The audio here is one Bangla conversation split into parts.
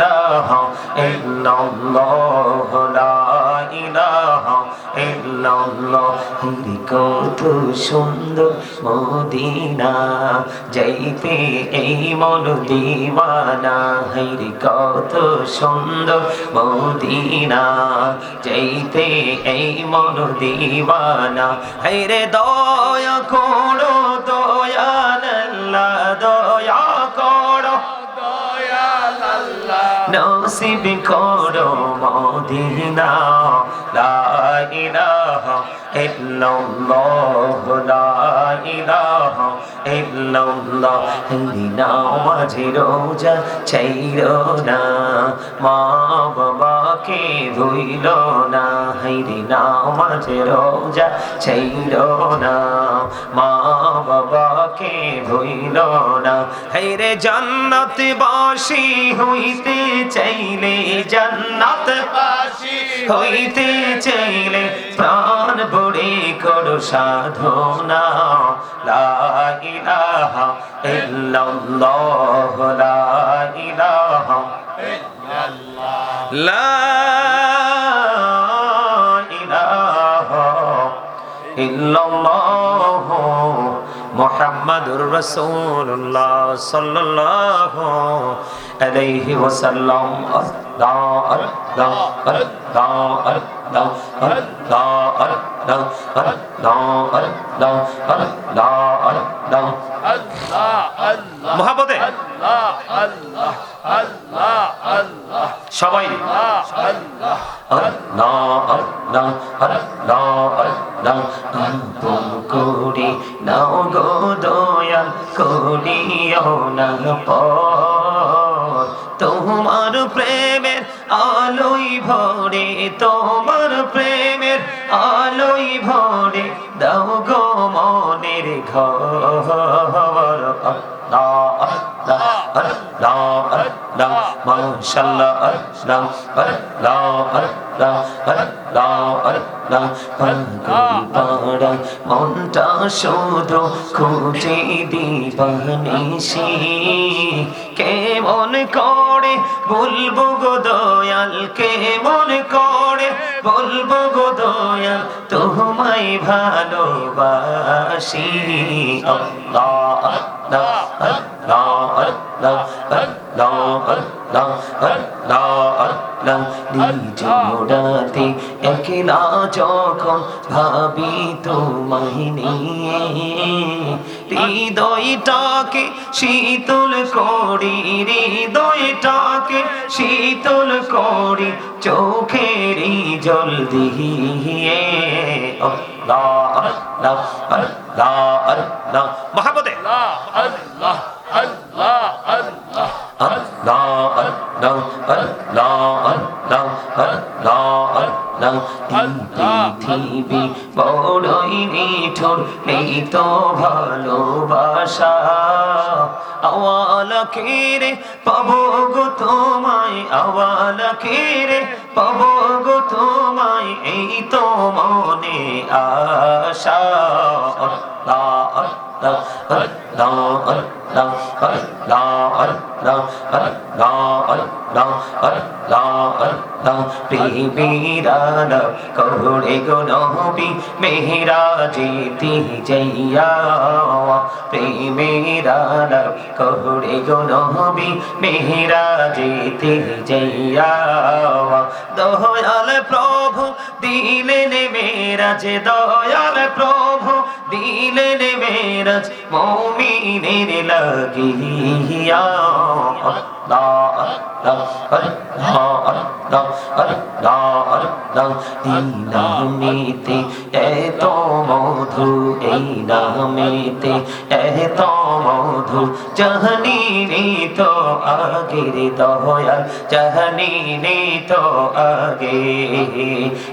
ইলাহা ইল্লাল্লাহ, লা ইলাহা ইল্লাল্লাহ। কত সুন্দর মদিনা, যাইতে এই মন দিওয়ানা। রে কত সুন্দর মদিনা, যাইতে এই মন দিওয়ানা। রে দয়া করো দয়াল নসিব করো মদিনা লা ইলাহা ইল্লাল্লাহ লা ইলাহা ইল্লাল্লাহ দিনা মাঝে রোজা চাইরো না, মা বাবাকে ভুইল না। দিনা মাঝে রোজা চাইরো না, মা বাবাকে ভুইল না। রে জান্নাত বাসি হইতে চাইলে জান্নাত হইতে চাইলে প্রাণ ভরে করো সাধনা। লা ইলাহা ইল্লাল্লাহ, লা ইলাহা ইল্লাল্লাহ আলাইহি ওয়াসাল্লাম। আল্লাহ আল্লাহ আল্লাহ আল্লাহ। لا أرد لا أرد لا أرد لا أرد لا أرد لا أرد لا الله الله محبته الله الله الله الله সবাই الله الله الله الله الله الله কান্তম করি নাও গো দয়া করিও না পর তোমার প্রেমের আলোই ভরে দাও গো মনের ঘর। মনটা শুধু খুঁজে দিবানিসি কেমন কর বলব গো দয়ালকে মনে করে? বলব গো দয়াল তোমায় ভালোবাসি। আল্লাহ আল্লাহ। নিজ মোড়াতে একলা যখন ভাবি তোমায় নিয়ে হৃদয়টাকে শীতল করি হৃদয়টাকে শীতল করি চোখেরই জল দিয়ে মহাবতে আল্লাহ আল্লাহ আল্লাহ আল্লাহ আল্লাহ আল্লাহ পৃথিবী বড়ই নিঠুর নেই তো ভালোবাসা। আওয়াল রে পাবো গো তোমায়, আওয়াল রে পাবো গো তোমায়, এই তো মনে আশা। আল্লাহ আল্লাহ পৃথিবীরানা করে গো নবী মেহরা যেতে যাইয়া প্রেমেরানা করে গো নবী মেহরা যেতে যাইয়া দয়াল প্রভু দিলেন মেরাজ, দয়াল প্রভু দিলেন মেরাজ, মৌমিনের লাগিয়া। আল্লাহ এত মধু এই নামেতে এত মধু জাহানি নি তো আগের দয়াল জাহানি নি তো আগে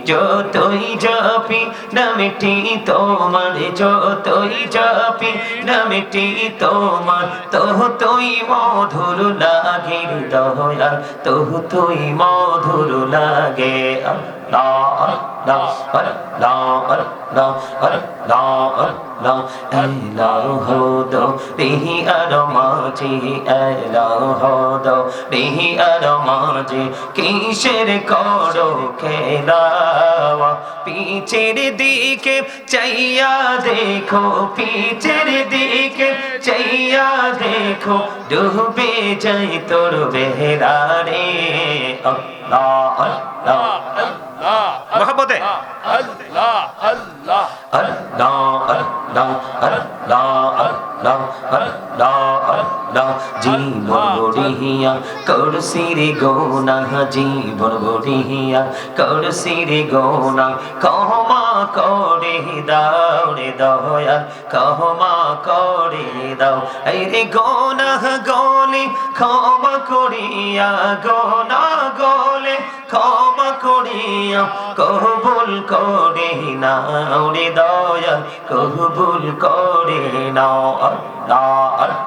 যতই জপি নামটি তোমার যতই জপি নামটি তোমার তো তুই মধুর লাগির দয়াল তো তুই মধুর মধুর লাগে দো পিহি আর মাঝি দো পিহি আর মাঝি কিসের করো খেলা পিছের দিকে চাইয়া দেখো পিছের দিকে চাইয়া দেখো ডুবে যাই তোর বেহরা রে Allah, Allah, Allah. মহব্বতে আল্লাহ আল্লাহ আল্লাহ আল্লাহ আল্লাহ আল্লাহ জীবন গড়িয়া করছি রে গোনা জীবন গড়িয়া করছি রে গোনা কহমা করে দাও রে দয়াল কহমা করে দাও। এই রে গোনা গলে ক্ষমা করিয়া গোনা গলে ক্ষমা করিয়া কবুল করে নাও রে দয়াল কবুল করে নাও আল্লাহ।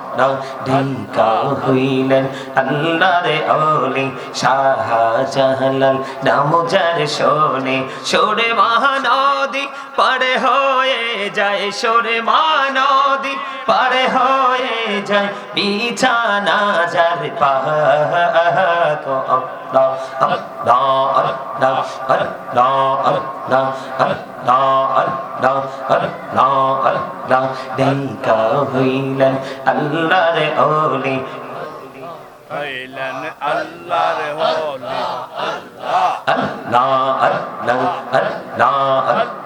আল্লাহ ঢিকা হইলেন আল্লাহর ওলি শাহজালাল নাম যার শোনে সরে মহানদী পারে হয়ে যায় সরে মহানদী পারে হয়ে যায় বিছানা যার পাক আল্লাহ আল্লাহ আল্লাহ আল্লাহ আল্লাহ আল্লাহ আল্লাহ আল্লাহ আল্লাহ দেখা হইলেন আল্লাহর ওলি হইলেন আল্লাহর হলি আল্লাহ আল্লাহ আল্লাহ আল্লাহ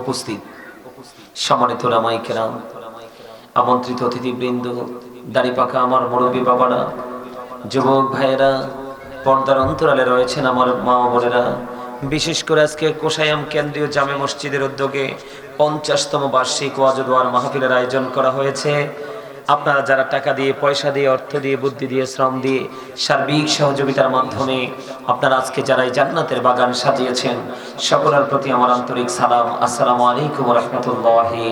উপস্থিত সম্মানিত রামাই কেরাম, আমন্ত্রিত অতিথিবৃন্দ, দাড়ি পাকা আমার মুরব্বী বাবারা, যুবক ভাইয়েরা, পর্দার অন্তরালে রয়েছেন আমার মা বোনেরা, বিশেষ করে আজকে কোষায়াম কেন্দ্রীয় জামে মসজিদের উদ্যোগে পঞ্চাশতম বার্ষিক ওয়াজদোয়ার মাহফিলের আয়োজন করা হয়েছে। আপনারা যারা টাকা দিয়ে, পয়সা দিয়ে, অর্থ দিয়ে, বুদ্ধি দিয়ে, শ্রম দিয়ে সার্বিক সহযোগিতার মাধ্যমে আপনারা আজকে যারা এই জান্নাতের বাগান সাজিয়েছেন, সকলের প্রতি আমার আন্তরিক সালাম। আসসালামু আলাইকুম রহমতুল্লাহি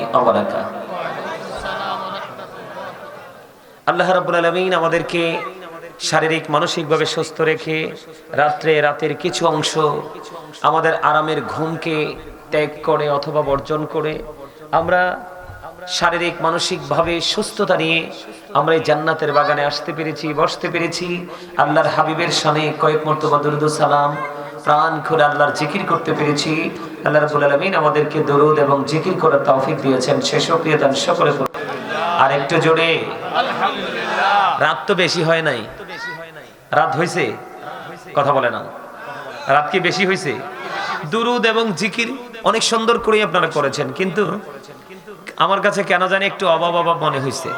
আল্লাহ রাব্বুল আলামিন আমাদেরকে শারীরিক, মানসিকভাবে সুস্থ রেখে রাত্রে রাতের কিছু অংশ আমাদের আরামের ঘুমকে ত্যাগ করে অথবা বর্জন করে আমরা শারীরিক মানসিকভাবে সুস্থতা নিয়ে আমরা এই জান্নাতের বাগানে আসতে পেরেছি বসতে পেরেছি। আল্লাহর হাবিবের সামনে কয়েক মর্তবা দুরুদ সালাম। প্রাণ খুলে আল্লাহর জিকির করতে পেরেছি। আল্লাহ রাব্বুল আলামিন আমাদেরকে দরুদ এবং জিকির করার তৌফিক দিয়েছেন। সে সক্রিয় দান সকলে আর একটু জোরে। রাত তো বেশি হয় নাই। রাত হয়েছে কথা বলে না। রাত কি বেশি হয়েছে দুরুদ এবং জিকির অনেক সুন্দর করে আপনারা করেছেন কিন্তু আমার কাছে কেন জানি একটু অভাব অভাব মনে হয়েছে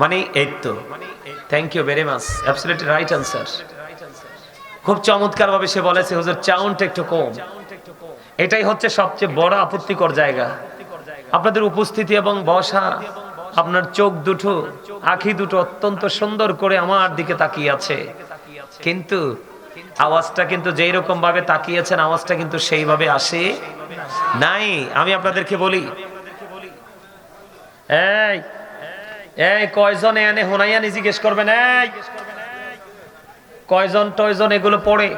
মানে এই তো। Thank you very much absolutely right answer খুব চমৎকার ভাবে সে বলেছে, হুজুর চাউনটা একটু কম। এটাই হচ্ছে সবচেয়ে বড় আপত্তিকর জায়গা। আপনাদের উপস্থিতি এবং বসা, আপনার চোখ দুটো, আখি দুটো অত্যন্ত সুন্দর করে আমার দিকে তাকিয়ে আছে। কিন্তু আওয়াজটা কিন্তু যেই রকম ভাবে তাকিয়েছেন, আওয়াজটা কিন্তু সেইভাবে আসে নাই। আমি আপনাদেরকে বলি এই কয়জন এনে জিজ্ঞেস করবেন? এগুলো পড়ে?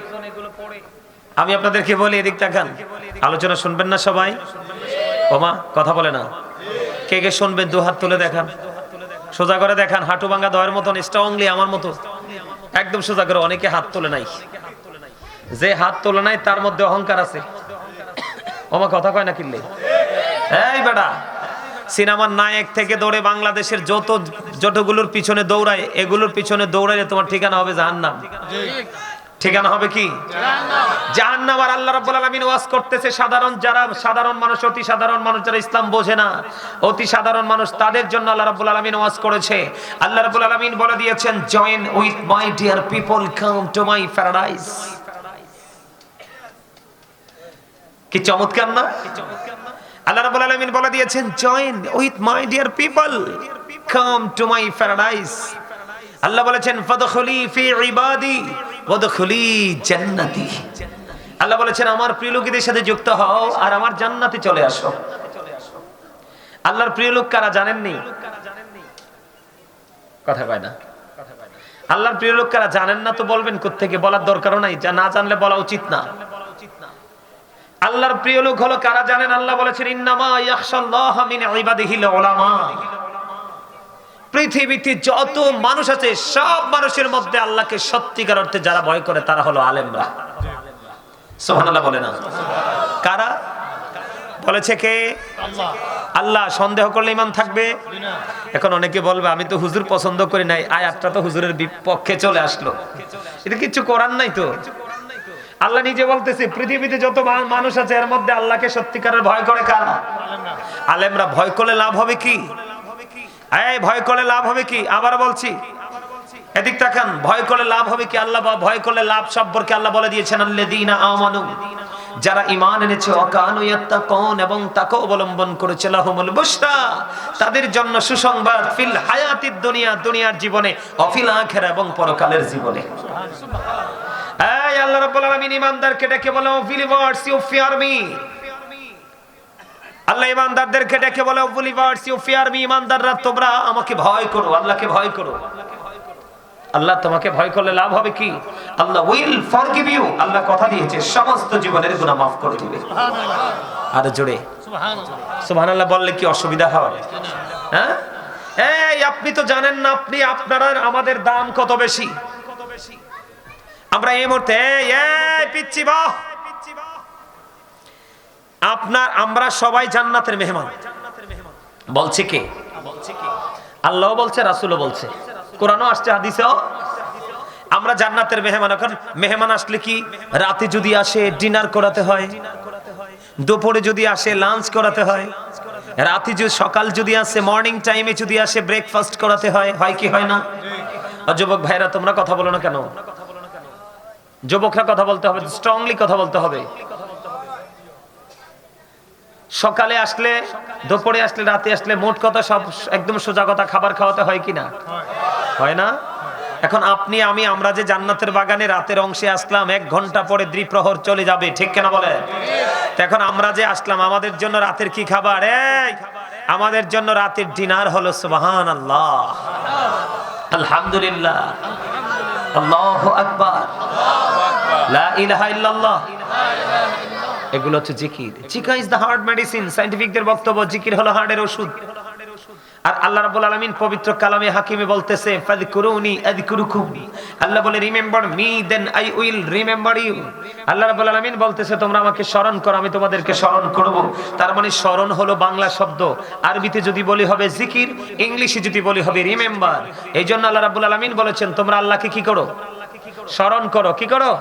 আমি আপনাদেরকে বলি, এদিক দেখান আলোচনা শুনবেন না সবাই? ওমা, কথা বলে না। কে কে শুনবেন? দু হাত তুলে দেখান। সোজা করে দেখান। হাঁটু ভাঙ্গা দয়ের মতন, স্ট্রংলি আমার মতো। একদম সোজা করে, অনেকে হাত তোলে নাই। যে হাত তোলে নাই, তার মধ্যে অহংকার আছে। ওমা, কথা কয় না কিনলে এই বেটা সিনেমার নায়ক থেকে দৌড়ে বাংলাদেশের যত যতগুলোর পিছনে দৌড়ায়, এগুলোর পিছনে দৌড়াইলে তোমার ঠিকানা হবে জাহান্নাম। ঠিকানা হবে কি? জাহান্নাম। আর আল্লাহ রাব্বুল আলামিন ওয়াজ করতেছে, সাধারণ যারা, সাধারণ মানুষ, অতি সাধারণ মানুষ যারা ইসলাম বোঝে না, অতি সাধারণ মানুষ, তাদের জন্য আল্লাহ রাব্বুল আলামিন ওয়াজ করেছে। আল্লাহ রাব্বুল আলামিন বলে দিয়েছেন join with my dear people come to my paradise কি চমৎকার না? আল্লাহ রাব্বুল আলামিন বলে দিয়েছেন join with my dear people come to my paradise আল্লাহ বলেছেন ফাদখুলি ফি ইবাদি ওয়াদখুলি জান্নাতি আল্লাহ বলেছেন, আমার প্রিয় লোকদের সাথে যুক্ত হও আর আমার জান্নাতে চলে আসো। আল্লাহর প্রিয় লোক কারা জানেননি কথা কয় না। আল্লাহর প্রিয় লোক কারা জানেন না তো বলবেন কোত্থেকে? বলার দরকারও নাই। যা না জানলে বলা উচিত না। আল্লাহর প্রিয় লোক হলো কারা জানেন? আল্লাহ বলেছেন পৃথিবীতে যত মানুষ আছে, সব মানুষের মধ্যে আল্লাহকে সত্যিকার অর্থে যারা ভয় করে, তারা হলো আলেমরা। সুবহানাল্লাহ বলে না? কারা? বলেছে কে? আল্লাহ। সন্দেহ করলে ইমান থাকবে? এখন অনেকে বলবে, আমি তো হুজুর পছন্দ করি নাই। আয়াতটা তো হুজুরের বিপক্ষে চলে আসলো। এটা কিছু করার নাই তো? আল্লাহ নিজে বলতেছে, পৃথিবীতে যত মানুষ আছে, এর মধ্যে আল্লাহকে সত্যিকারের ভয় করে কারা? আলেমরা ভয় করলে লাভ হবে কি? এই, ভয় করলে লাভ হবে কি? আবার বলছি। এদিক তাকান, ভয় করলে লাভ হবে কি? আল্লাহ বা ভয় করলে লাভ সম্পর্কে আল্লাহ বলে দিয়েছেন, আল্লাযীনা আমানু। যারা ঈমান এনেছে অকানু এবং তাকে অবলম্বন করেছে, লাহুমুল বুশরা। তাদের জন্য সুসংবাদ, ফিল হায়াতিদ দুনিয়া, দুনিয়ার জীবনে, অফিল আখিরা এবং পরকালের জীবনে। আল্লাহ রাব্বুল আলামিন ঈমানদারকে ডেকে বলে O believers you fear me. আল্লাহ ইমানদারদেরকে ডেকে বলে O believers you fear me. ইমানদাররা তোমরা আমাকে ভয় করো আল্লাহকে ভয় করো। আল্লাহ তোমাকে ভয় করলে লাভ হবে কি? Allah will forgive you. Allah কথা দিয়েছে সমস্ত জীবনের গুনাহ মাফ করে দিবে। আর জোরে। সুবহানাল্লাহ। বললে কি অসুবিধা হয়? হ্যাঁ? এই আপনি তো জানেন না আপনি আপনারা আমাদের দাম কত বেশি? আমরা এই মুহূর্তে পিচ্ছি বাহ আপনার, আমরা সবাই জান্নাতের মেহমান। বলছে কে? আল্লাহ বলছে, রাসুলও বলছে। কোরআনও আসছে, হাদিসেও। আমরা জান্নাতের মেহমান, এখন মেহমান আসলে কি? রাতে যদি আসে, ডিনার করাতে হয়। দুপুরে যদি আসে, লাঞ্চ করাতে হয়। রাতে যদি, সকাল যদি আসে, মর্নিং টাইমে যদি আসে, ব্রেকফাস্ট করাতে হয় হয় কি হয় না? যুবক ভাইরা, তোমরা কথা বলো না কেন? যুবকরা কথা বলতে হবে স্ট্রংলি কথা বলতে হবে। সকালে আসলে, দুপুরে আসলে, রাতে আসলে মোট কথা সব একদম সোজা কথা খাবার খাওয়াতে হয় কিনা? হয় না? এখন আপনি, আমি, আমরা যে জান্নাতের বাগানে রাতের অংশে আসলাম, এক ঘণ্টা পরে দ্বিপ্রহর চলে যাবে, ঠিক কেনা বলে এখন আমরা যে আসলাম, আমাদের জন্য রাতের কি খাবার? এই, আমাদের জন্য রাতের ডিনার হলো সুবহান আল্লাহ আলহামদুলিল্লাহ। আল্লাহু আকবার। এগুলো হচ্ছে জিকির। জিকা ইজ দ্য হার্ট মেডিসিন বক্তব্য, জিকির হলো হার্টের ওষুধ। আর আল্লাহ রাব্বুল আলামিন পবিত্র কালামে হাকিমে বলতেছে, ফাযকুরুনি আযকুরুকুম। আল্লাহ বলে remember me then I will remember you আল্লাহ রাব্বুল আলামিন বলতেছে, তোমরা আমাকে স্মরণ করো, আমি তোমাদেরকে স্মরণ করব। তার মানে স্মরণ হলো বাংলা শব্দ। আরবিতে যদি বলি হবে জিকির, ইংলিশে যদি বলি হবে রিমেম্বার। এই জন্য আল্লাহ রাব্বুল আলামিন বলেছেন, তোমরা আল্লাহকে কি করো? স্মরণ করো কি করো?